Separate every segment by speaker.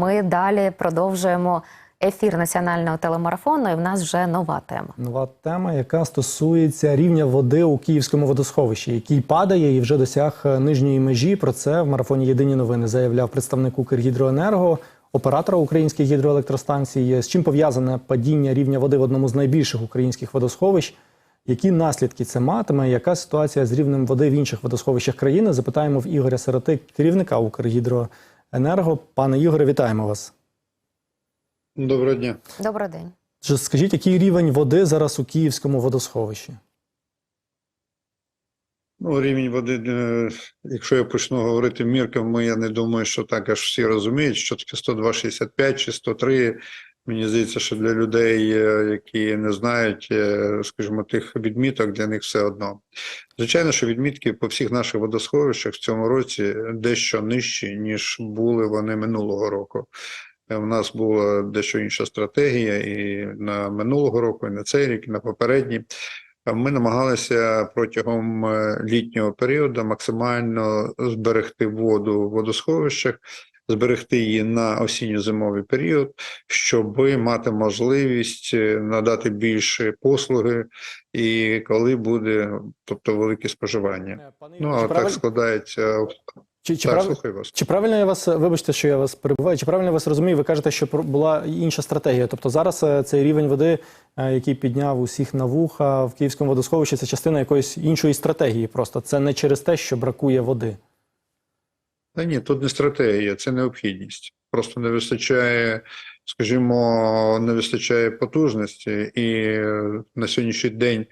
Speaker 1: Ми далі продовжуємо ефір національного телемарафону. І в нас вже нова тема.
Speaker 2: Нова тема, яка стосується рівня води у Київському водосховищі, який падає і вже досяг нижньої межі. Про це в марафоні Єдині новини заявляв представник Укргідроенерго, оператора українських гідроелектростанцій. З чим пов'язане падіння рівня води в одному з найбільших українських водосховищ? Які наслідки це матиме? Яка ситуація з рівнем води в інших водосховищах країни? Запитаємо в Ігоря Сироти, керівника Укргідроенерго. Пане Ігоре, вітаємо вас.
Speaker 3: Доброго дня.
Speaker 1: Добрий день.
Speaker 2: Скажіть, який рівень води зараз у Київському водосховищі?
Speaker 3: Ну, рівень води, е, якщо я почну говорити мірками, я не думаю, що так аж всі розуміють, що таке 102,65 чи 103. Мені здається, що для людей, е, які не знають, е, скажімо, тих відміток, для них все одно. Звичайно, що відмітки по всіх наших водосховищах в цьому році дещо нижчі, ніж були вони минулого року. Е, У нас була дещо інша стратегія і на минулого року, і на цей рік, і на попередній. Е, Ми намагалися протягом е, літнього періоду максимально зберегти воду в водосховищах, зберегти її на осінньо-зимовий період, щоб мати можливість е, надати більше послуги, і коли буде, тобто велике споживання.
Speaker 2: Пане
Speaker 3: Ну а так складається.
Speaker 2: чи, чи,
Speaker 3: Так,
Speaker 2: прав-
Speaker 3: вас.
Speaker 2: чи правильно я вас, вибачте, що я вас перебуваю, чи правильно я вас розумію, ви кажете, що була інша стратегія. Тобто зараз е, цей рівень води, е, який підняв усіх на вуха в Київському водосховищі, це частина якоїсь іншої стратегії. Просто це не через те, що бракує води.
Speaker 3: Та ні, тут не стратегія, це необхідність. Просто не вистачає, скажімо, не вистачає потужності, і на сьогоднішній день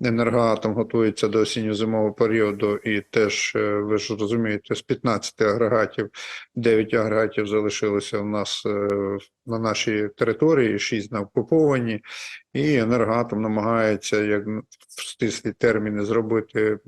Speaker 3: енергоатом готується до осінньо-зимового періоду, і теж е, ви ж розумієте, з 15 агрегатів 9 агрегатів залишилося у нас е, на нашій території, 6 на окуповані, і енергоатом намагається як в стислі терміни зробити.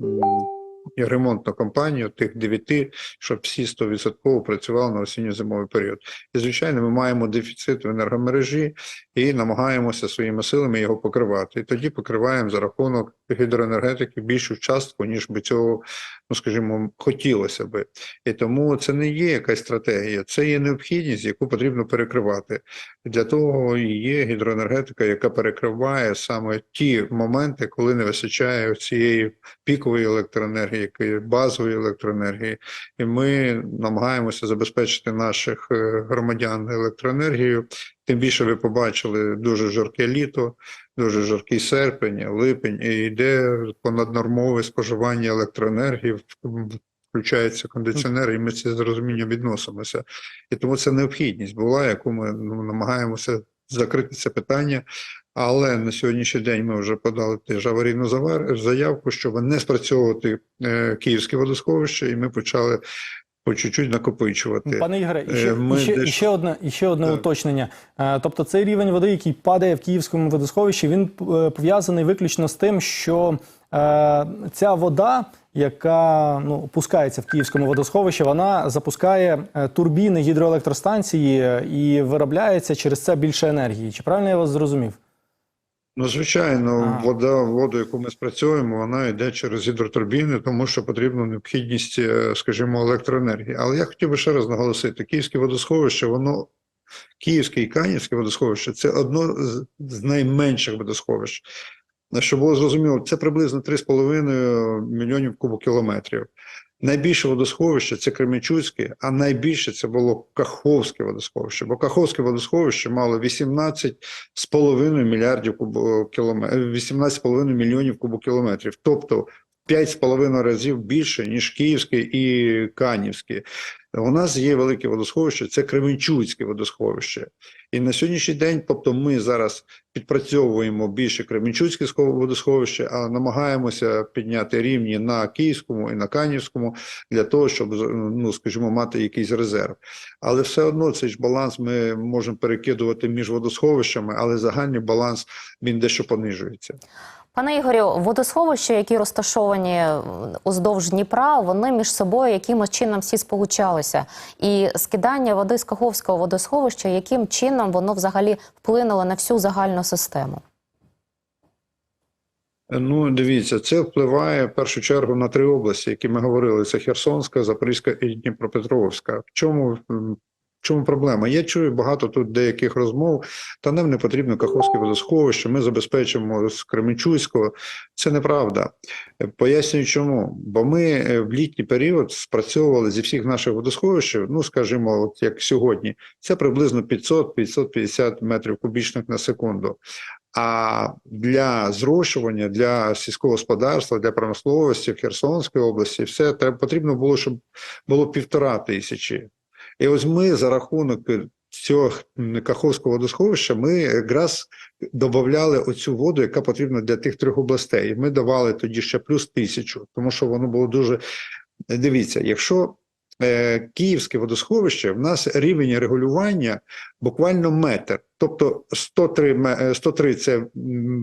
Speaker 3: Ремонтну кампанію тих дев'яти, щоб всі 100% працювали на осінньо-зимовий період. І звичайно, ми маємо дефіцит в енергомережі і намагаємося своїми силами його покривати. І тоді покриваємо за рахунок гідроенергетики більшу частку, ніж би цього, ну скажімо, хотілося би. І тому це не є якась стратегія, це є необхідність, яку потрібно перекривати. Для того і є гідроенергетика, яка перекриває саме ті моменти, коли не вистачає цієї пікової електроенергії, базової електроенергії, і ми намагаємося забезпечити наших е, громадян електроенергією. Тим більше ви побачили дуже жарке літо, дуже жаркий серпень, липень, і йде понаднормове споживання електроенергії. Включаються кондиціонери, і ми це з розумінням відносимося. І тому це необхідність була, яку ми ну, намагаємося закрити це питання. Але на сьогоднішній день ми вже подали теж аварійну заявку, щоб не спрацьовувати е, київське водосховище, і ми почали по чуть-чуть накопичувати.
Speaker 2: Пане Ігоре, і
Speaker 3: Е,
Speaker 2: ще,
Speaker 3: ми
Speaker 2: і ще, і ще одне, і ще одне
Speaker 3: Так.
Speaker 2: уточнення. Е, Тобто цей рівень води, який падає в Київському водосховищі, він е, пов'язаний виключно з тим, що е, ця вода, яка ну, пускається в Київському водосховищі, вона запускає турбіни гідроелектростанції і виробляється через це більше енергії. Чи правильно я вас зрозумів?
Speaker 3: Ну, звичайно,
Speaker 2: А.
Speaker 3: вода, воду, яку ми спрацьовуємо, вона йде через гідротурбіни, тому що потрібна необхідність, е, скажімо, електроенергії. Але я хотів би ще раз наголосити: Київське водосховище, воно Київське і Канівське водосховище це одно з, з найменших водосховищ. Щоб було зрозуміло, це приблизно 3,5 мільйонів кубокілометрів. Найбільше водосховище це Кременчуцьке, а найбільше це було Каховське водосховище. Бо Каховське водосховище мало 18,5 мільярдів кубокілометрів, 18,5 мільйонів кубокілометрів. Тобто 5,5 разів більше, ніж Київське і Канівське. У нас є велике водосховище, це Кременчуцьке водосховище. І на сьогоднішній день, тобто, ми зараз підпрацьовуємо більше Кременчуцьке схов- водосховище, а намагаємося підняти рівні на Київському і на Канівському для того, щоб ну, скажімо, мати якийсь резерв. Але все одно цей ж баланс ми можемо перекидувати між водосховищами, але загальний баланс він дещо понижується.
Speaker 1: Пане Ігорю, водосховища, які розташовані уздовж Дніпра, вони між собою якимось чином всі сполучалися. І скидання води з Каховського водосховища, яким чином воно взагалі вплинуло на всю загальну систему?
Speaker 3: Ну, дивіться, це впливає в першу чергу на три області, які ми говорили: це Херсонська, Запорізька і Дніпропетровська. В чому чому проблема? Я чую багато тут деяких розмов, та нам не потрібно Каховське водосховище, ми забезпечимо з Кременчуцького. Це неправда. Е, Пояснюю чому. Бо ми е, в літній період спрацьовували зі всіх наших водосховищ, ну скажімо, от як сьогодні, це приблизно 500-550 метрів кубічних на секунду. А для зрошування, для сільського господарства, для промисловості в Херсонській області, все треба потрібно було, щоб було півтора тисячі. І ось ми за рахунок цього Каховського водосховища ми якраз додавали оцю воду, яка потрібна для тих трьох областей. Ми давали тоді ще плюс тисячу, тому що воно було дуже. Дивіться, якщо е, Київське водосховище, в нас рівень регулювання буквально метр. Тобто 103, ме- е, 103 це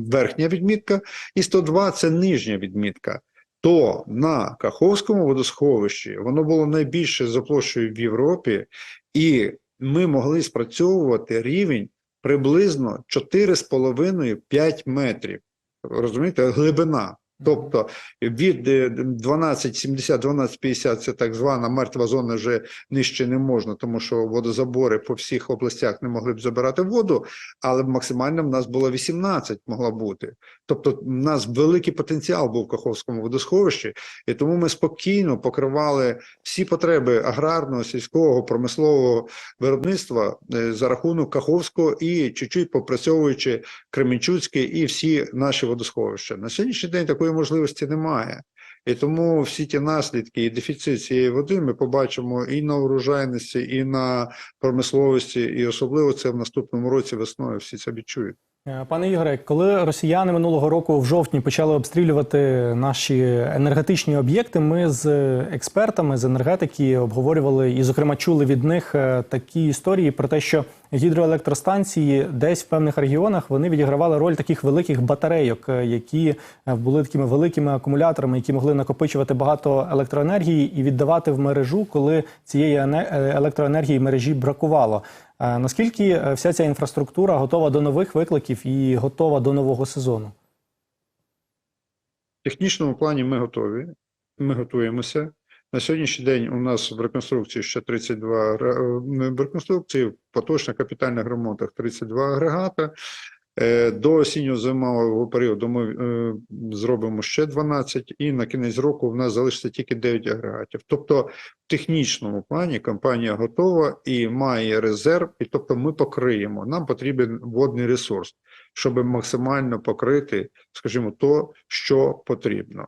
Speaker 3: верхня відмітка, і 102 це нижня відмітка. То на Каховському водосховищі воно було найбільше за площею в Європі, і ми могли спрацьовувати рівень приблизно 4,5-5 метрів. Розумієте, глибина. Тобто від е, 12,70-12,50 це так звана мертва зона вже нижче не можна, тому що водозабори по всіх областях не могли б забирати воду, але максимально в нас було 18 могла бути. Тобто в нас великий потенціал був в Каховському водосховищі, і тому ми спокійно покривали всі потреби аграрного, сільського, промислового виробництва е, за рахунок Каховського і чуть-чуть попрацьовуючи Кременчуцьке і всі наші водосховища. На сьогоднішній день такої можливості немає. І тому всі ті наслідки і дефіцит цієї води ми побачимо і на урожайності, і на промисловості, і особливо це в наступному році весною всі це відчують.
Speaker 2: Е, Пане Ігоре, коли росіяни минулого року в жовтні почали обстрілювати наші енергетичні об'єкти, ми з експертами з енергетики обговорювали і, зокрема, чули від них е, такі історії про те, що гідроелектростанції десь в певних регіонах вони відігравали роль таких великих батарейок, е, які е, були такими великими акумуляторами, які могли накопичувати багато електроенергії і віддавати в мережу, коли цієї е, електроенергії мережі бракувало. Наскільки вся ця інфраструктура готова до нових викликів і готова до нового сезону?
Speaker 3: В технічному плані ми готові, ми готуємося. На сьогоднішній день у нас в реконструкції ще 32 агре- е, в реконструкції, в поточних капітальних ремонтах 32 агрегата. Е, До осінньо-зимового періоду ми е, зробимо ще 12, і на кінець року в нас залишиться тільки 9 агрегатів. Тобто, в технічному плані компанія готова і має резерв, і тобто ми покриємо. Нам потрібен водний ресурс, щоб максимально покрити, скажімо, то, що потрібно.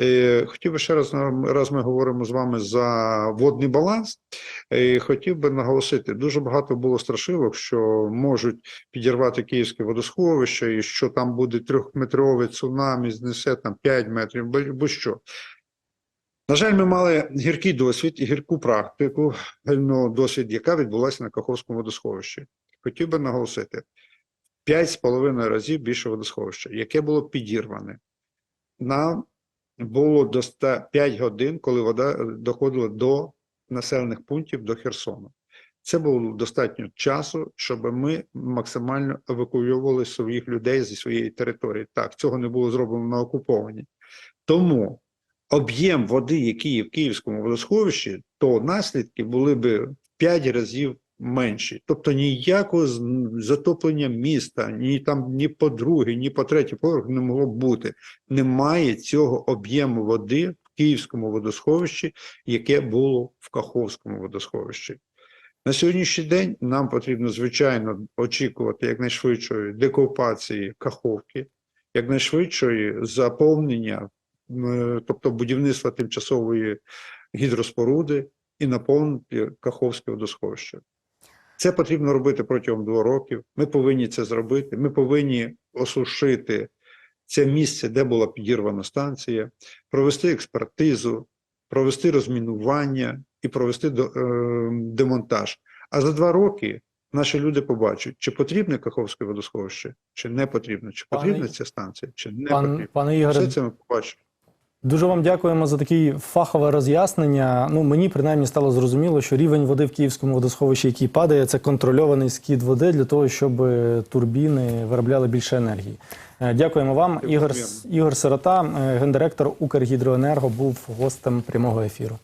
Speaker 3: Е, Хотів би ще раз, раз ми говоримо з вами за водний баланс. е, Хотів би наголосити, дуже багато було страшилок, що можуть підірвати київське водосховище, і що там буде трьохметрове цунамі, знесе там 5 метрів, бо- будь-що. На жаль, ми мали гіркий досвід і гірку практику, ну, досвід, яка відбулася на Каховському водосховищі. Хотів би наголосити: 5,5 разів більше водосховища, яке було підірване. Нам було до 100 5 годин, коли вода е, доходила до населених пунктів до Херсону. Це було достатньо часу, щоб ми максимально евакуювали своїх людей зі своєї території. Так, цього не було зроблено на окупованій. Тому об'єм води, який є в Київському водосховищі, то наслідки були би в 5 разів менші. Тобто ніякого затоплення міста, ні там ні по другий, ні по третій поверх не могло бути. Немає цього об'єму води в Київському водосховищі, яке було в Каховському водосховищі. На сьогоднішній день нам потрібно, звичайно, очікувати якнайшвидшої декупації Каховки, якнайшвидшої заповнення, тобто будівництва тимчасової гідроспоруди і наповнити Каховське водосховище. Це потрібно робити протягом двох років. Ми повинні це зробити. Ми повинні осушити це місце, де була підірвана станція, провести експертизу, провести розмінування і провести е, демонтаж. А за два роки наші люди побачать, чи потрібне Каховське водосховище, чи не потрібно, чи
Speaker 2: Пане-
Speaker 3: потрібна ця станція, чи не
Speaker 2: Пан,
Speaker 3: потрібна.
Speaker 2: пане Ігоре,
Speaker 3: Все це ми побачимо.
Speaker 2: Дуже вам дякуємо за таке фахове роз'яснення. Ну мені принаймні стало зрозуміло, що рівень води в Київському водосховищі, який падає, це контрольований скид води для того, щоб е, турбіни виробляли більше енергії. Е, Дякуємо вам. Ігор. Ігор Сирота, е, гендиректор Укргідроенерго, був гостем прямого ефіру.